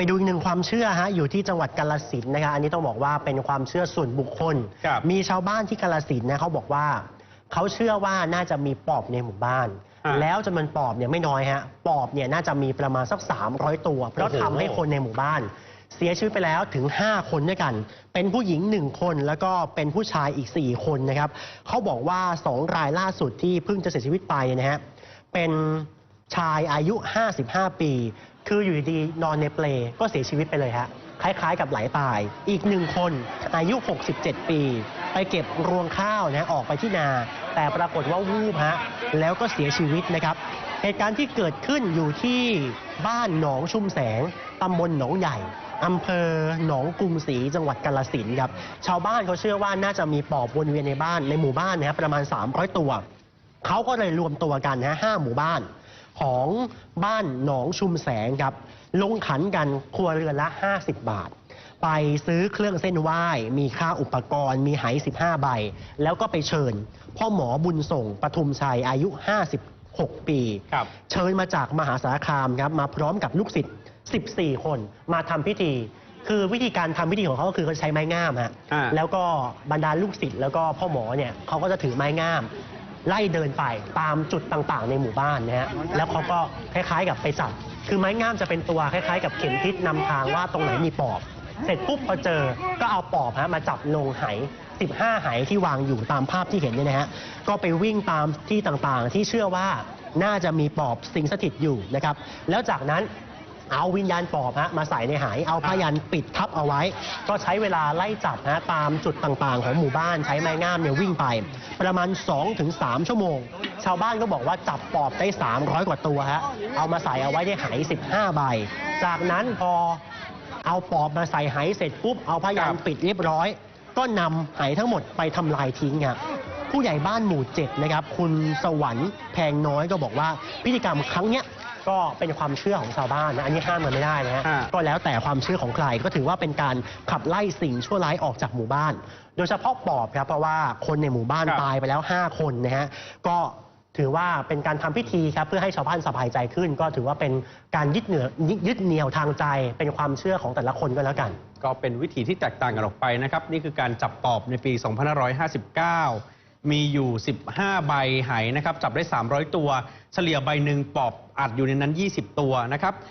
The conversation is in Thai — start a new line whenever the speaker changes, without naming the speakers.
ไปดูอีกหนึ่งความเชื่อฮะอยู่ที่จังหวัดกาลสินธุ์นะครับอันนี้ต้องบอกว่าเป็นความเชื่อส่วนบุคคล
ครับ
มีชาวบ้านที่กาลสินธุ์นะเขาบอกว่า เขาเชื่อว่าน่าจะมีปอบในหมู่บ้าน
อะ
แล้วจำนวนปอบเนี่ยไม่น้อยฮะปอบเนี่ยน่าจะมีประมาณสัก 300 ตัว เพราะ
โอ้โห
ทำให้คนในหมู่บ้าน เสียชีวิตไปแล้วถึง 5 คนด้วยกัน เป็นผู้หญิง 1 คนแล้วก็เป็นผู้ชายอีก 4 คนนะครับเขาบอกว่า 2 รายล่าสุดที่เพิ่งจะเสียชีวิตไปนะฮะเป็น ชายอายุ 55 ปี คืออยู่ดีๆนอนในเปลก็เสียชีวิตไปเลยฮะ คล้ายๆกับไหลตาย อีกหนึ่งคนอายุ 67 ปี ไปเก็บรวงข้าวนะออกไปที่นา แต่ปรากฏว่าวูบฮะ แล้วก็เสียชีวิตนะครับ เหตุการณ์ที่เกิดขึ้นอยู่ที่บ้านหนองชุมแสงตำบลหนองใหญ่อำเภอหนองกรุงศรีจังหวัดกาลสินครับ ชาวบ้านเขาเชื่อว่าน่าจะมีปอบวนเวียนในบ้านในหมู่บ้านนะครับประมาณ 300 ตัว เขาก็เลยรวมตัวกันนะห้าหมู่บ้าน ของบ้านหนองชุมแสงครับ ลงขันกันครัวเรือนละ 50 บาท ไปซื้อเครื่องเส้นไหว้ มีค่าอุปกรณ์ มีไห15 ใบ แล้วก็ไปเชิญ พ่อหมอบุญส่งปทุมชัยอายุ 56 ปี
ครับ
เชิญมาจากมหาสารคามครับ มาพร้อมกับลูกศิษย์ 14 คนมาทำพิธีคือวิธีการทำพิธีของเขาก็คือเขาใช้ไม้งามฮะ
อ่า
แล้วก็บรรดาลูกศิษย์แล้วก็พ่อหมอเนี่ยเขาก็จะถือไม้งาม ไล่เดินไปตามจุดต่างๆ ในหมู่บ้านนะฮะแล้วเขาก็คล้ายๆ กับไปจับ คือไม้งามจะเป็นตัวคล้ายๆ กับเข็มทิศนำทางว่าตรงไหนมีปอบ เสร็จปุ๊บพอเจอก็เอาปอบฮะมาจับลงไห15 ไหที่วางอยู่ตามภาพที่เห็นเนี่ยนะฮะก็ไปวิ่งตามที่ต่างๆ ที่เชื่อว่าน่าจะมีปอบสิงสถิตอยู่นะครับแล้วจากนั้น เอาวิญญาณปอบฮะมาใส่ในหายเอาผ้ายันปิดทับเอาไว้ ก็ใช้เวลาไล่จับฮะตามจุดต่างๆ ของหมู่บ้านใช้ไม้งามเนี่ยวิ่งไป ประมาณ 2-3 ชั่วโมง ชาวบ้านก็บอกว่าจับปอบได้ 300 กว่าตัวฮะเอามาใส่เอาไว้ในหาย 15 ใบ จากนั้นพอเอาปอบมาใส่หายเสร็จปุ๊บเอาผ้ายันปิดเรียบร้อย ก็นำไหทั้งหมดไปทำลายทิ้งครับผู้ใหญ่บ้านหมู่เจ็ดนะครับ คุณสวรรค์แพงน้อยก็บอกว่าพิธีกรรมครั้งเนี้ย ก็เป็นความเชื่อของชาวบ้านนะอันนี้ห้ามกันไม่ได้นะฮะ
อ่า
ก็แล้วแต่ความเชื่อของใครก็ถือว่าเป็นการขับไล่สิ่งชั่วร้ายออกจากหมู่บ้าน โดยเฉพาะปอบครับเพราะว่าคนในหมู่บ้าน
ครับ
ตายไปแล้ว 5 คนนะฮะก็ถือว่าเป็นการทำพิธีครับเพื่อให้ชาวบ้านสบายใจขึ้น ก็ถือว่าเป็นการยึดเหนี่ยวยึดเหนี่ยวทางใจ เป็นความเชื่อของแต่ละคนก็แล้วกัน
ก็เป็นวิธีที่แตกต่างกันออกไปนะครับ นี่คือการจับปอบในปี 2559 มีอยู่ 15 ใบไหนะครับจับได้ 300 ตัว เฉลี่ยใบหนึ่งปอบอัดอยู่ในนั้น 20 ตัวนะครับ